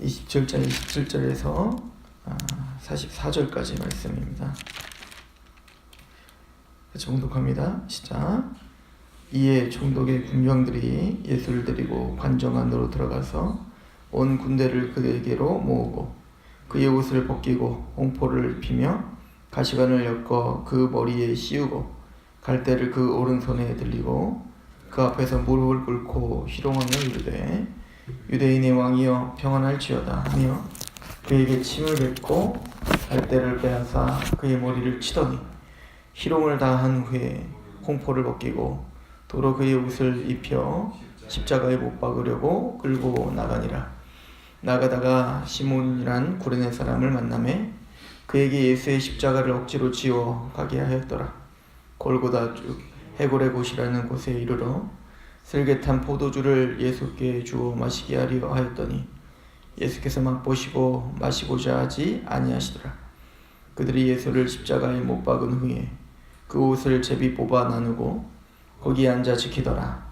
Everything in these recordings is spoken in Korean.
27절 27절에서 44절까지 말씀입니다. 정독합니다. 시작. 이에 총독의 군병들이 예수를 데리고 관정 안으로 들어가서 온 군대를 그에게로 모으고 그의 옷을 벗기고 홍포를 피며 가시관을 엮어 그 머리에 씌우고 갈대를 그 오른손에 들리고 그 앞에서 무릎을 꿇고 희롱하며 이르되 유대인의 왕이여 평안할지어다 하며 그에게 침을 뱉고 갈대를 빼앗아 그의 머리를 치더니 희롱을 다한 후에 홍포를 벗기고 도로 그의 옷을 입혀 십자가에 못 박으려고 끌고 나가니라. 나가다가 시몬이란 구레네 사람을 만남에 그에게 예수의 십자가를 억지로 지워 가게 하였더라. 골고다 쭉 해골의 곳이라는 곳에 이르러 슬개탄 포도주를 예수께 주어 마시게 하려 하였더니 예수께서 맛보시고 마시고자 하지 아니하시더라. 그들이 예수를 십자가에 못 박은 후에 그 옷을 제비 뽑아 나누고 거기에 앉아 지키더라.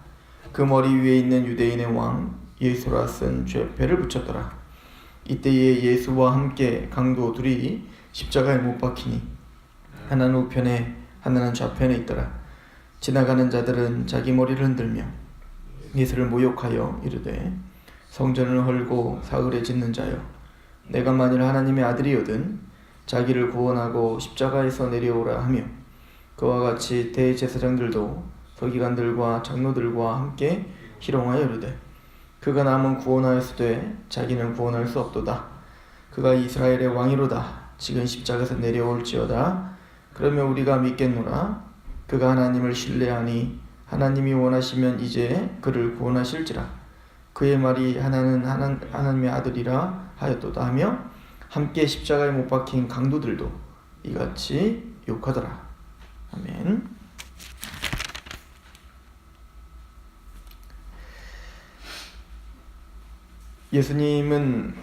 그 머리 위에 있는 유대인의 왕 예수라 쓴 죄패를 붙였더라. 이때에 예수와 함께 강도 둘이 십자가에 못 박히니 하나는 우편에 하나는 좌편에 있더라. 지나가는 자들은 자기 머리를 흔들며 예수를 모욕하여 이르되 성전을 헐고 사흘에 짓는 자여 내가 만일 하나님의 아들이거든 자기를 구원하고 십자가에서 내려오라 하며 그와 같이 대제사장들도 서기관들과 장로들과 함께 희롱하여 이르되 그가 남은 구원하였으되 자기는 구원할 수 없도다. 그가 이스라엘의 왕이로다. 지금 십자가에서 내려올지어다. 그러면 우리가 믿겠노라. 그가 하나님을 신뢰하니 하나님이 원하시면 이제 그를 구원하실지라 그의 말이 하나는 하나, 하나님의 아들이라 하였도다 하며 함께 십자가에 못 박힌 강도들도 이같이 욕하더라 아멘. 예수님은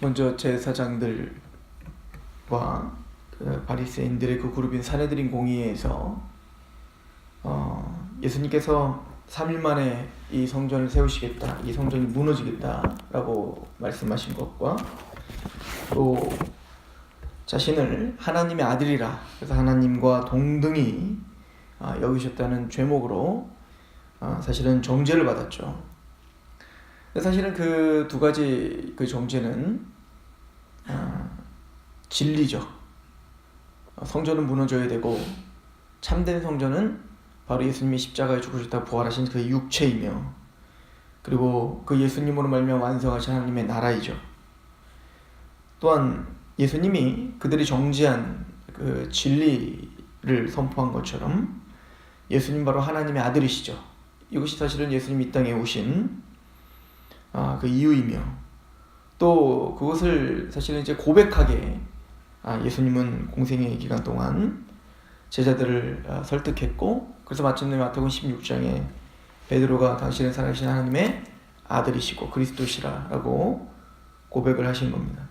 먼저 제사장들과 그 바리새인들의 그 그룹인 사내들인 공의회에서 어, 예수님께서 3일 만에 이 성전을 세우시겠다, 이 성전이 무너지겠다라고 말씀하신 것과 또 자신을 하나님의 아들이라 그래서 하나님과 동등히 아, 여기셨다는 죄목으로 아, 사실은 정죄를 받았죠. 사실은 그 두 가지 그 정죄는 아, 진리죠. 성전은 무너져야 되고 참된 성전은 바로 예수님이 십자가에 죽으셨다 부활하신 그 육체이며 그리고 그 예수님으로 말며 완성하신 하나님의 나라이죠. 또한 예수님이 그들이 정지한 그 진리를 선포한 것처럼 예수님 바로 하나님의 아들이시죠. 이것이 사실은 예수님 이 땅에 오신 아, 그 이유이며 또 그것을 사실은 이제 고백하게 아, 예수님은 공생의 기간 동안 제자들을 아, 설득했고 그래서 마침내 마태복음 16장에 베드로가 당신은 살아계신 하나님의 아들이시고 그리스도시라라고 고백을 하신 겁니다.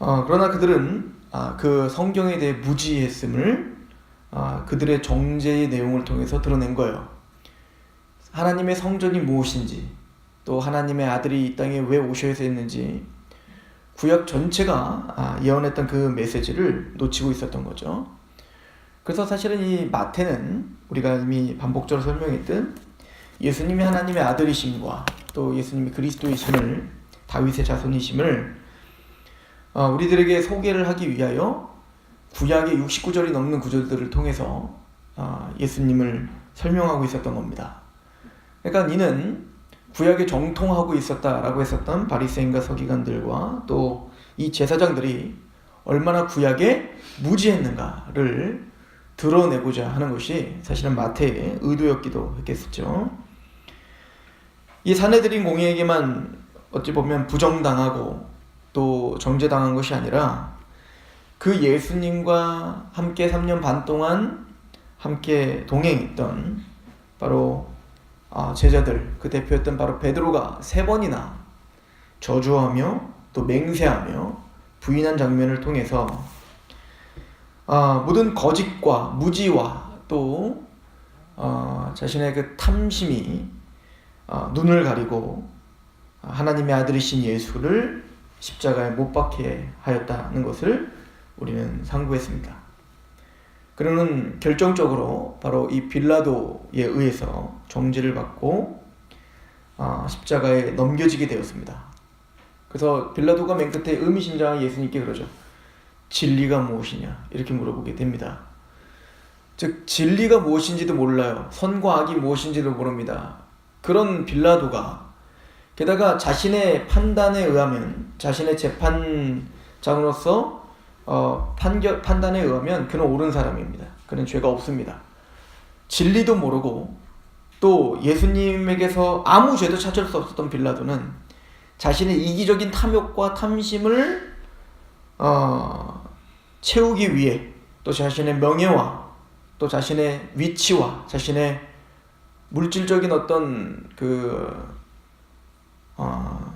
어, 그러나 그들은 아, 그 성경에 대해 무지했음을 아, 그들의 정죄의 내용을 통해서 드러낸 거예요. 하나님의 성전이 무엇인지, 또 하나님의 아들이 이 땅에 왜 오셔야 했는지, 구약 전체가 아, 예언했던 그 메시지를 놓치고 있었던 거죠. 그래서 사실은 이 마태는 우리가 이미 반복적으로 설명했던 예수님이 하나님의 아들이심과 또 예수님이 그리스도이심을 다윗의 자손이심을 어, 우리들에게 소개를 하기 위하여 구약의 69절이 넘는 구절들을 통해서 어, 예수님을 설명하고 있었던 겁니다. 그러니까 이는 구약에 정통하고 있었다라고 했었던 바리새인과 서기관들과 또 이 제사장들이 얼마나 구약에 무지했는가를 드러내고자 하는 것이 사실은 마태의 의도였기도 했겠죠. 이 사내들인 공의에게만 어찌 보면 부정당하고 또 정죄당한 것이 아니라 그 예수님과 함께 3년 반 동안 함께 동행했던 바로 아, 제자들 그 대표였던 바로 베드로가 세 번이나 저주하며 또 맹세하며 부인한 장면을 통해서 아, 모든 거짓과 무지와 또 아, 자신의 그 탐심이 아, 눈을 가리고 하나님의 아들이신 예수를 십자가에 못 박게 하였다는 것을 우리는 상고했습니다. 그러는 결정적으로 바로 이 빌라도에 의해서 정지를 받고 아, 십자가에 넘겨지게 되었습니다. 그래서 빌라도가 맨 끝에 의미심장한 예수님께 그러죠. 진리가 무엇이냐 이렇게 물어보게 됩니다. 즉 진리가 무엇인지도 몰라요. 선과 악이 무엇인지도 모릅니다. 그런 빌라도가 게다가 자신의 판단에 의하면 자신의 재판장으로서 어, 판결 판단에 의하면 그는 옳은 사람입니다. 그는 죄가 없습니다. 진리도 모르고 또 예수님에게서 아무 죄도 찾을 수 없었던 빌라도는 자신의 이기적인 탐욕과 탐심을 어, 채우기 위해 또 자신의 명예와 또 자신의 위치와 자신의 물질적인 어떤 그 어,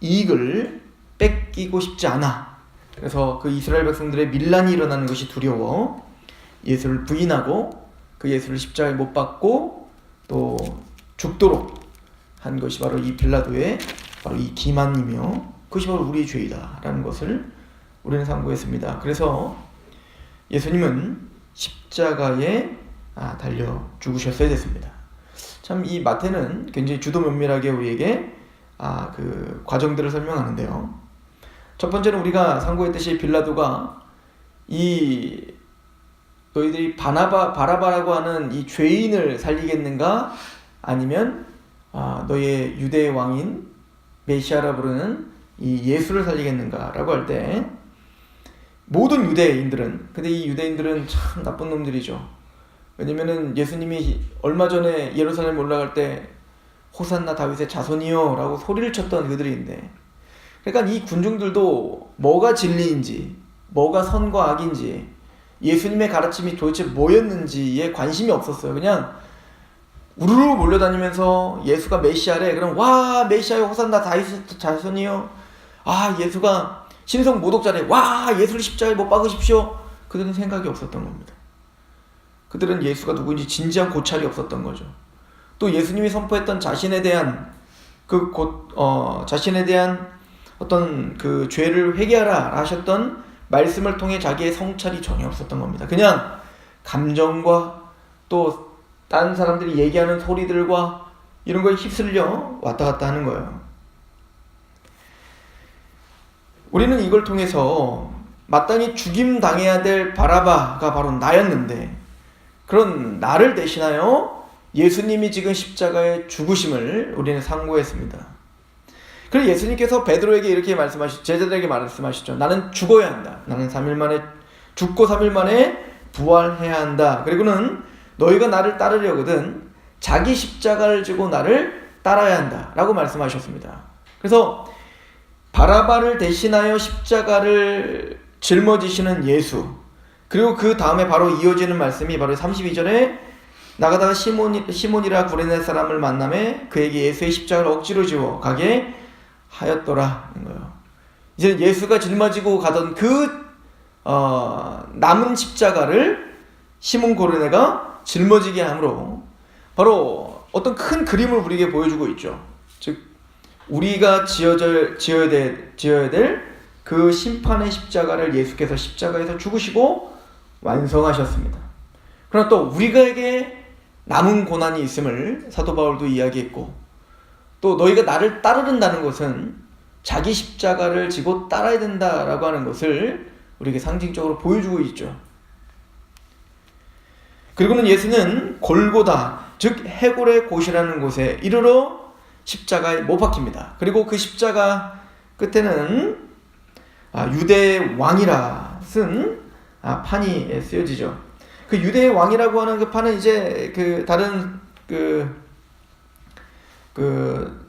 이익을 뺏기고 싶지 않아. 그래서 그 이스라엘 백성들의 밀란이 일어나는 것이 두려워 예수를 부인하고 그 예수를 십자가에 못 박고 또 죽도록 한 것이 바로 이 빌라도의 바로 이 기만이며 그것이 바로 우리의 죄이다라는 것을 우리는 상고했습니다. 그래서 예수님은 십자가에 아, 달려 죽으셨어야 됐습니다. 참 이 마태는 굉장히 주도 면밀하게 우리에게 아, 그 과정들을 설명하는데요. 첫 번째는 우리가 상고했듯이 빌라도가 이 너희들이 바나바 바라바라고 하는 이 죄인을 살리겠는가 아니면 아, 너의 유대 왕인 메시아라 부르는 이 예수를 살리겠는가라고 할때 모든 유대인들은 근데 이 유대인들은 참 나쁜 놈들이죠. 왜냐면은 예수님이 얼마 전에 예루살렘 올라갈 때 호산나 다윗의 자손이요라고 소리를 쳤던 그들인데 그러니까 이 군중들도 뭐가 진리인지 뭐가 선과 악인지 예수님의 가르침이 도대체 뭐였는지에 관심이 없었어요. 그냥 우르르 몰려다니면서 예수가 메시아래. 그럼 와 메시아요 호산나 다윗 자손이요. 아 예수가 신성 모독자래. 와 예수를 십자가에 못 박으십시오. 그들은 생각이 없었던 겁니다. 그들은 예수가 누구인지 진지한 고찰이 없었던 거죠. 또 예수님이 선포했던 자신에 대한 그 곧 어, 자신에 대한 어떤 그 죄를 회개하라 하셨던 말씀을 통해 자기의 성찰이 전혀 없었던 겁니다. 그냥 감정과 또 다른 사람들이 얘기하는 소리들과 이런 거에 휩쓸려 왔다 갔다 하는 거예요. 우리는 이걸 통해서 마땅히 죽임 당해야 될 바라바가 바로 나였는데 그런 나를 대신하여 예수님이 지금 십자가에 죽으심을 우리는 상고했습니다. 그리고 예수님께서 베드로에게 이렇게 말씀하시 제자들에게 말씀하시죠. 나는 죽어야 한다. 나는 3일 만에 죽고 3일 만에 부활해야 한다. 그리고는 너희가 나를 따르려거든 자기 십자가를 지고 나를 따라야 한다라고 말씀하셨습니다. 그래서 바라바를 대신하여 십자가를 짊어지시는 예수 그리고 그 다음에 바로 이어지는 말씀이 바로 32절에 나가다가 시몬이, 시몬이라 구레네 사람을 만남에 그에게 예수의 십자가를 억지로 지워 가게 하였더라는 거예요. 이제 예수가 짊어지고 가던 그 어, 남은 십자가를 시몬 고르네가 짊어지게 함으로 바로 어떤 큰 그림을 우리에게 보여주고 있죠. 즉 우리가 지어져 지어야 될 지어야 될 그 심판의 십자가를 예수께서 십자가에서 죽으시고 완성하셨습니다. 그러나 또 우리가에게 남은 고난이 있음을 사도 바울도 이야기했고 또 너희가 나를 따르는다는 것은 자기 십자가를 지고 따라야 된다라고 하는 것을 우리에게 상징적으로 보여주고 있죠. 그리고는 예수는 골고다, 즉 해골의 곳이라는 곳에 이르러 십자가에 못 박힙니다. 그리고 그 십자가 끝에는 아, 유대 왕이라 쓴 아, 판이 쓰여지죠. 그 유대 왕이라고 하는 그 판은 이제 그 다른 그, 그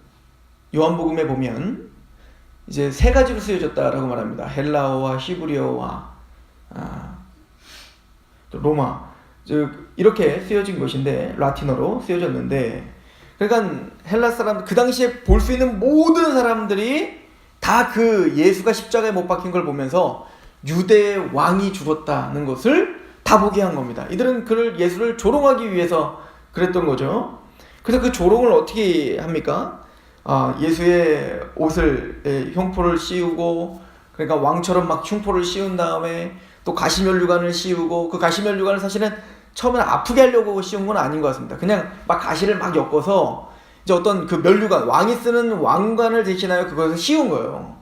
요한복음에 보면 이제 세 가지로 쓰여졌다라고 말합니다. 헬라어와 히브리어와 아, 로마 즉 이렇게 쓰여진 것인데 라틴어로 쓰여졌는데 그러니까 헬라 사람 그 당시에 볼 수 있는 모든 사람들이 다 그 예수가 십자가에 못 박힌 걸 보면서 유대 왕이 죽었다는 것을 다 보게 한 겁니다. 이들은 그를 예수를 조롱하기 위해서 그랬던 거죠. 그래서 그 조롱을 어떻게 합니까? 아, 예수의 옷을 예, 흉포를 씌우고 그러니까 왕처럼 막 흉포를 씌운 다음에 또 가시면류관을 씌우고 그 가시면류관을 사실은 처음에는 아프게 하려고 씌운 건 아닌 것 같습니다. 그냥 막 가시를 막 엮어서 이제 어떤 그 면류관 왕이 쓰는 왕관을 대신하여 그것을 씌운 거예요.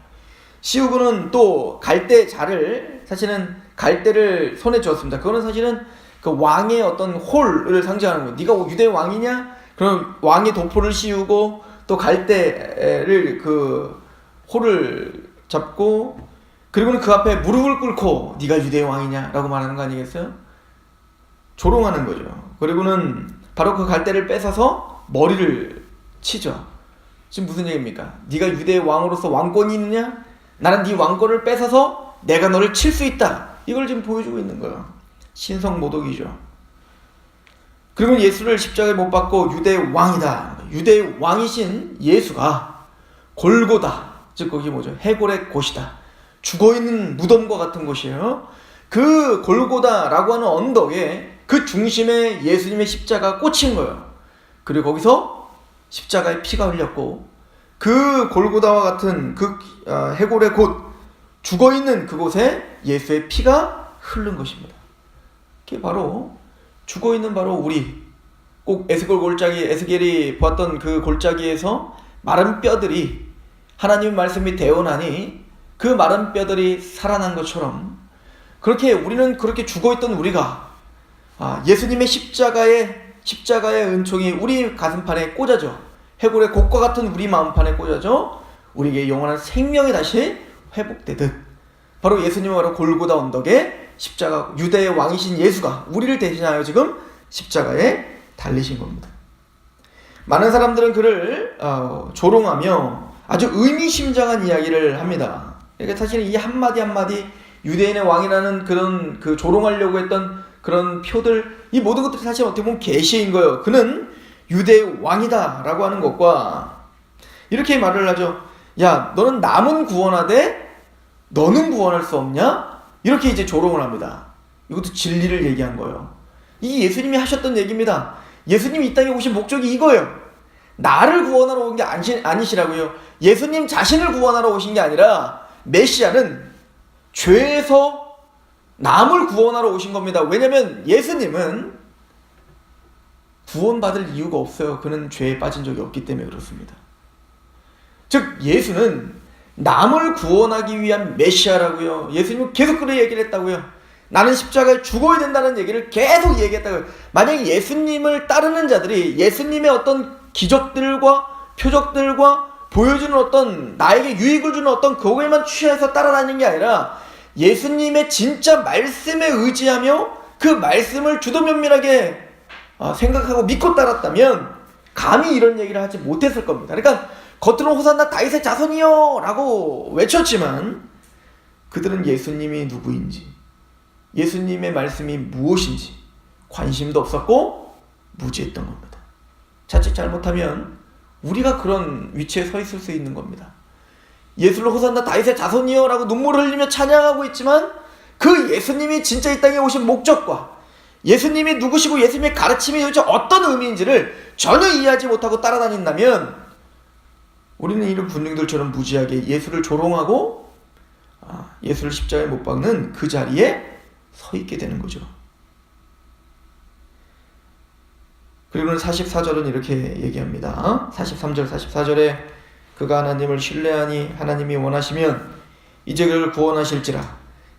씌우고는 또 갈대 자를 사실은 갈대를 손에 쥐었습니다. 그거는 사실은 그 왕의 어떤 홀을 상징하는 거예요. 네가 유대 왕이냐? 그럼 왕의 도포를 씌우고 또 갈대를 그 홀을 잡고 그리고는 그 앞에 무릎을 꿇고 네가 유대 왕이냐라고 말하는 거 아니겠어요? 조롱하는 거죠. 그리고는 바로 그 갈대를 뺏어서 머리를 치죠. 지금 무슨 얘기입니까? 네가 유대 왕으로서 왕권이 있느냐? 나는 네 왕권을 뺏어서 내가 너를 칠 수 있다. 이걸 지금 보여주고 있는 거예요. 신성 모독이죠. 그리고 예수를 십자가에 못 박고 유대 왕이다. 유대 왕이신 예수가 골고다. 즉 거기 뭐죠? 해골의 곳이다. 죽어 있는 무덤과 같은 곳이에요. 그 골고다라고 하는 언덕에 그 중심에 예수님의 십자가 꽂힌 거예요. 그리고 거기서 십자가에 피가 흘렸고 그 골고다와 같은 그 어, 해골의 곳 죽어 있는 그곳에 예수의 피가 흐른 것입니다. 그게 바로 죽어 있는 바로 우리 꼭 에스겔 골짜기 에스겔이 보았던 그 골짜기에서 마른 뼈들이 하나님 말씀이 되어나니 그 마른 뼈들이 살아난 것처럼 그렇게 우리는 그렇게 죽어 있던 우리가 아, 예수님의 십자가의 십자가의 은총이 우리 가슴판에 꽂아져 해골의 곡과 같은 우리 마음판에 꽂아져 우리에게 영원한 생명이 다시 회복되듯 바로 예수님은 바로 골고다 언덕에 십자가 유대의 왕이신 예수가 우리를 대신하여 지금 십자가에 달리신 겁니다. 많은 사람들은 그를 어, 조롱하며 아주 의미심장한 이야기를 합니다. 그러니까 사실 이 한마디 한마디 유대인의 왕이라는 그런 그 조롱하려고 했던 그런 표들 이 모든 것들이 사실 어떻게 보면 계시인 거예요. 그는 유대의 왕이다라고 하는 것과 이렇게 말을 하죠. 야, 너는 남은 구원하되 너는 구원할 수 없냐? 이렇게 이제 조롱을 합니다. 이것도 진리를 얘기한 거예요. 이 예수님이 하셨던 얘기입니다. 예수님이 이 땅에 오신 목적이 이거예요. 나를 구원하러 온 게 아니시라고요. 예수님 자신을 구원하러 오신 게 아니라 메시아는 죄에서 남을 구원하러 오신 겁니다. 왜냐면 예수님은 구원받을 이유가 없어요. 그는 죄에 빠진 적이 없기 때문에 그렇습니다. 즉 예수는 남을 구원하기 위한 메시아라고요. 예수님은 계속 그런 얘기를 했다고요. 나는 십자가에 죽어야 된다는 얘기를 계속 얘기했다고요. 만약에 예수님을 따르는 자들이 예수님의 어떤 기적들과 표적들과 보여주는 어떤 나에게 유익을 주는 어떤 그거에만 취해서 따라다니는 게 아니라 예수님의 진짜 말씀에 의지하며 그 말씀을 주도면밀하게 어, 생각하고 믿고 따랐다면 감히 이런 얘기를 하지 못했을 겁니다. 그러니까 겉으로 호산나 다윗의 자손이요 라고 외쳤지만 그들은 예수님이 누구인지 예수님의 말씀이 무엇인지 관심도 없었고 무지했던 겁니다. 자칫 잘못하면 우리가 그런 위치에 서 있을 수 있는 겁니다. 예수를 호산나 다윗의 자손이요 라고 눈물을 흘리며 찬양하고 있지만 그 예수님이 진짜 이 땅에 오신 목적과 예수님이 누구시고 예수님의 가르침이 도대체 어떤 의미인지를 전혀 이해하지 못하고 따라다닌다면 우리는 이런 분중들처럼 무지하게 예수를 조롱하고 아, 예수를 십자가에 못 박는 그 자리에 서 있게 되는 거죠. 그리고는 44절은 이렇게 얘기합니다. 43절, 44절에 그가 하나님을 신뢰하니 하나님이 원하시면 이제 그를 구원하실지라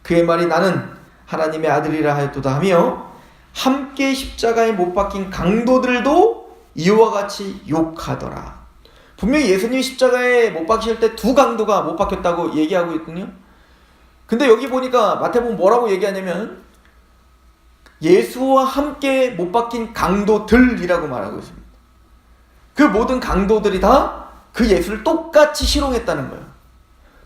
그의 말이 나는 하나님의 아들이라 하였도다 하며 함께 십자가에 못 박힌 강도들도 이와 같이 욕하더라. 분명히 예수님이 십자가에 못 박히실 때 두 강도가 못 박혔다고 얘기하고 있거든요. 근데 여기 보니까 마태복음 뭐라고 얘기하냐면 예수와 함께 못 박힌 강도들이라고 말하고 있습니다. 그 모든 강도들이 다 그 예수를 똑같이 실용했다는 거예요.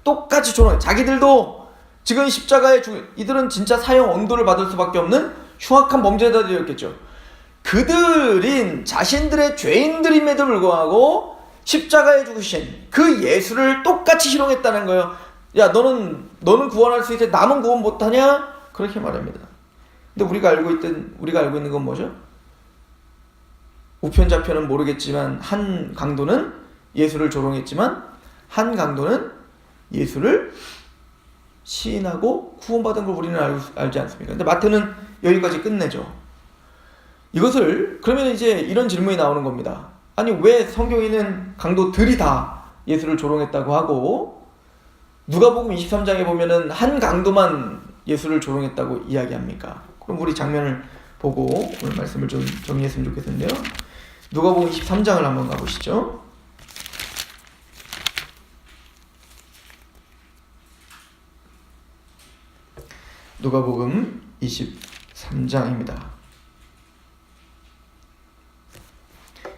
똑같이 조롱해. 자기들도 지금 십자가에 죽 이들은 진짜 사형 언도를 받을 수밖에 없는 흉악한 범죄자들이었겠죠. 그들인 자신들의 죄인들임에도 불구하고 십자가에 죽으신 그 예수를 똑같이 실용했다는 거예요. 야, 너는 너는 구원할 수 있지. 남은 구원 못 하냐? 그렇게 말합니다. 근데 우리가 알고 있던 우리가 알고 있는 건 뭐죠? 우편 좌편은 모르겠지만 한 강도는 예수를 조롱했지만 한 강도는 예수를 시인하고 구원받은 걸 우리는 알, 알지 않습니까? 근데 마태는 여기까지 끝내죠. 이것을 그러면 이제 이런 질문이 나오는 겁니다. 아니 왜 성경에는 강도들이 다 예수를 조롱했다고 하고 누가복음 23장에 보면은 한 강도만 예수를 조롱했다고 이야기합니까? 그럼 우리 장면을 보고 오늘 말씀을 좀 정리했으면 좋겠는데요. 누가복음 23장을 한번 가보시죠. 누가복음 23장입니다.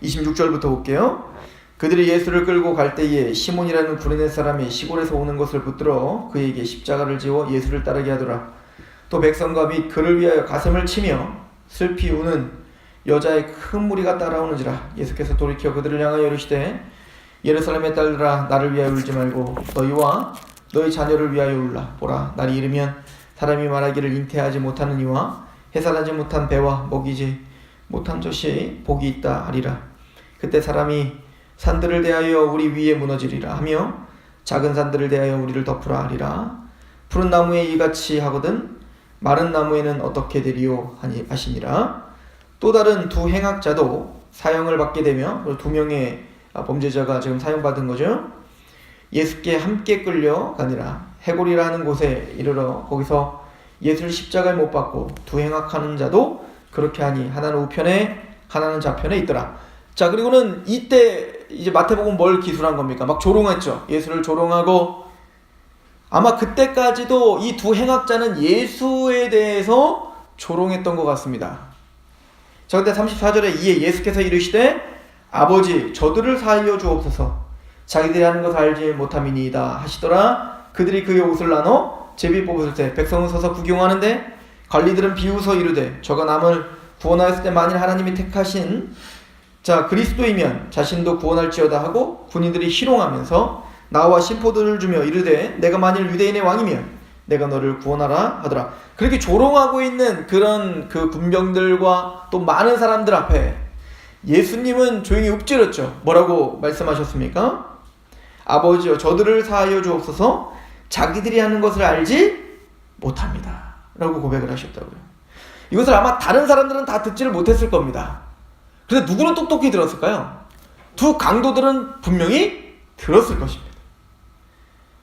26절부터 볼게요. 그들이 예수를 끌고 갈 때에 시몬이라는 구레네 사람이 시골에서 오는 것을 붙들어 그에게 십자가를 지워 예수를 따르게 하더라. 또 백성과 및 그를 위하여 가슴을 치며 슬피 우는 여자의 큰 무리가 따라오는지라 예수께서 돌이켜 그들을 향하여 이르시되 예루살렘의 딸들아 나를 위하여 울지 말고 너희와 너희 자녀를 위하여 울라 보라 날이 이르면 사람이 말하기를 잉태하지 못하는 이와 해산하지 못한 배와 먹이지 못한 젖이 복이 있다 하리라. 그때 사람이 산들을 대하여 우리 위에 무너지리라 하며 작은 산들을 대하여 우리를 덮으라 하리라. 푸른 나무에 이같이 하거든 마른 나무에는 어떻게 되리요? 하시니라. 또 다른 두 행악자도 사형을 받게 되며 그두 명의 아, 범죄자가 지금 사형받은 거죠. 예수께 함께 끌려가니라 해골이라는 곳에 이르러 거기서 예수를 십자가에 못 박고 두 행악하는 자도 그렇게 하니 하나는 우편에 하나는 좌편에 있더라. 자 그리고는 이때 이제 마태복음 뭘 기술한 겁니까? 막 조롱했죠. 예수를 조롱하고 아마 그때까지도 이 두 행악자는 예수에 대해서 조롱했던 것 같습니다. 자, 그때 34절에 이에 예수께서 이르시되 아버지 저들을 사하여 주옵소서 자기들이 하는 것을 알지 못함이니이다 하시더라 그들이 그의 옷을 나눠 제비 뽑았을 때 백성은 서서 구경하는데 관리들은 비웃어 이르되 저가 남을 구원하였을 때 만일 하나님이 택하신 자 그리스도이면 자신도 구원할지어다 하고 군인들이 희롱하면서 나와 심포들을 주며 이르되 내가 만일 유대인의 왕이면 내가 너를 구원하라 하더라. 그렇게 조롱하고 있는 그런 그 군병들과 또 많은 사람들 앞에 예수님은 조용히 읊조렸죠. 뭐라고 말씀하셨습니까? 아버지여 저들을 사하여 주옵소서 자기들이 하는 것을 알지 못합니다. 라고 고백을 하셨다고요. 이것을 아마 다른 사람들은 다 듣지를 못했을 겁니다. 근데 누구는 똑똑히 들었을까요? 두 강도들은 분명히 들었을 것입니다.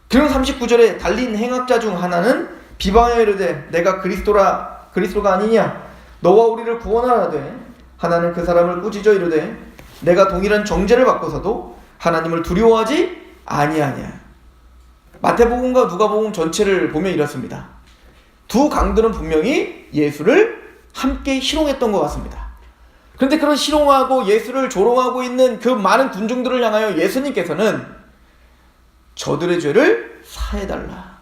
그럼 39절에 달린 행악자 중 하나는 비방하여 이르되 내가 그리스도라 그리스도가 아니냐 너와 우리를 구원하라되 하나는 그 사람을 꾸짖어 이르되 내가 동일한 정죄를 받고서도 하나님을 두려워하지 아니하냐 마태복음과 누가복음 전체를 보면 이렇습니다. 두 강들은 분명히 예수를 함께 희롱했던 것 같습니다. 그런데 그런 희롱하고 예수를 조롱하고 있는 그 많은 군중들을 향하여 예수님께서는 저들의 죄를 사해달라.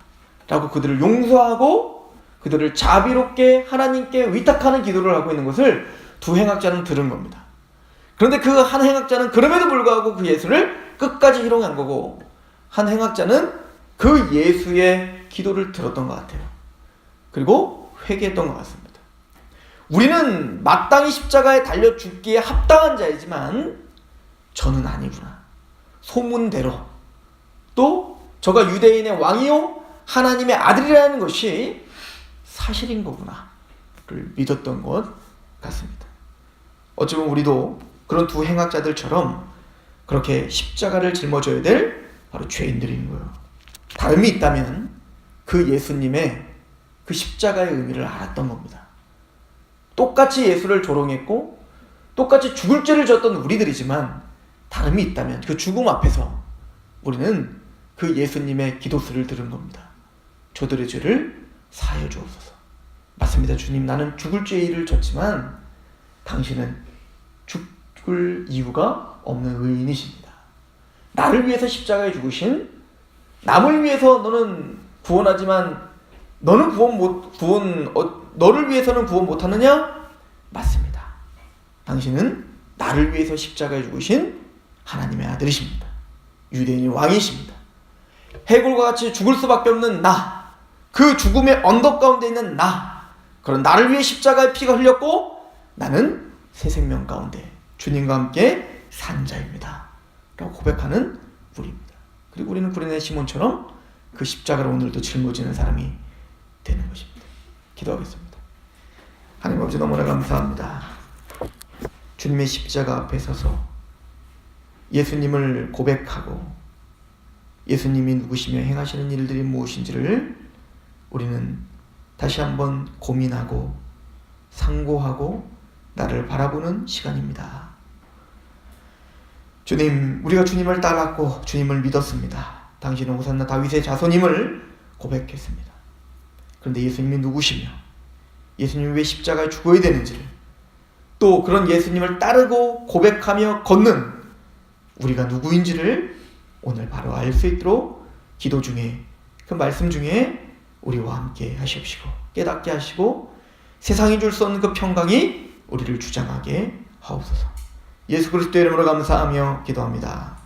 라고 그들을 용서하고 그들을 자비롭게 하나님께 위탁하는 기도를 하고 있는 것을 두 행악자는 들은 겁니다. 그런데 그 한 행악자는 그럼에도 불구하고 그 예수를 끝까지 희롱한 거고 한 행악자는 그 예수의 기도를 들었던 것 같아요. 그리고 회개했던 것 같습니다. 우리는 마땅히 십자가에 달려 죽기에 합당한 자이지만 저는 아니구나. 소문대로 또 저가 유대인의 왕이요 하나님의 아들이라는 것이 사실인 거구나를 믿었던 것 같습니다. 어쩌면 우리도 그런 두 행악자들처럼 그렇게 십자가를 짊어져야 될 바로 죄인들인 거예요. 다음이 있다면 그 예수님의 그 십자가의 의미를 알았던 겁니다. 똑같이 예수를 조롱했고 똑같이 죽을 죄를 졌던 우리들이지만 다름이 있다면 그 죽음 앞에서 우리는 그 예수님의 기도수를 들은 겁니다. 저들의 죄를 사하여 주옵소서. 맞습니다. 주님 나는 죽을 일을 졌지만 당신은 죽을 이유가 없는 의인이십니다. 나를 위해서 십자가에 죽으신 남을 위해서 너는 구원하지만 너는 구원 못 구원 어, 너를 위해서는 구원 못 하느냐? 맞습니다. 당신은 나를 위해서 십자가에 죽으신 하나님의 아들이십니다. 유대인의 왕이십니다. 해골과 같이 죽을 수밖에 없는 나, 그 죽음의 언덕 가운데 있는 나, 그런 나를 위해 십자가의 피가 흘렸고 나는 새 생명 가운데 주님과 함께 산 자입니다. 고백하는 우리입니다. 그리고 우리는 구레네 시몬처럼 그 십자가를 오늘도 짊어지는 사람이 되는 것입니다. 기도하겠습니다. 하나님 아버지 너무나 감사합니다. 주님의 십자가 앞에 서서 예수님을 고백하고 예수님이 누구시며 행하시는 일들이 무엇인지를 우리는 다시 한번 고민하고 상고하고 나를 바라보는 시간입니다. 주님, 우리가 주님을 따랐고 주님을 믿었습니다. 당신은 호산나 다윗의 자손임을 고백했습니다. 그런데 예수님이 누구시며 예수님이 왜 십자가에 죽어야 되는지를 또 그런 예수님을 따르고 고백하며 걷는 우리가 누구인지를 오늘 바로 알 수 있도록 기도 중에 그 말씀 중에 우리와 함께 하시옵시고 깨닫게 하시고 세상이 줄 수 없는 그 평강이 우리를 주장하게 하옵소서. 예수 그리스도의 이름으로 감사하며 기도합니다.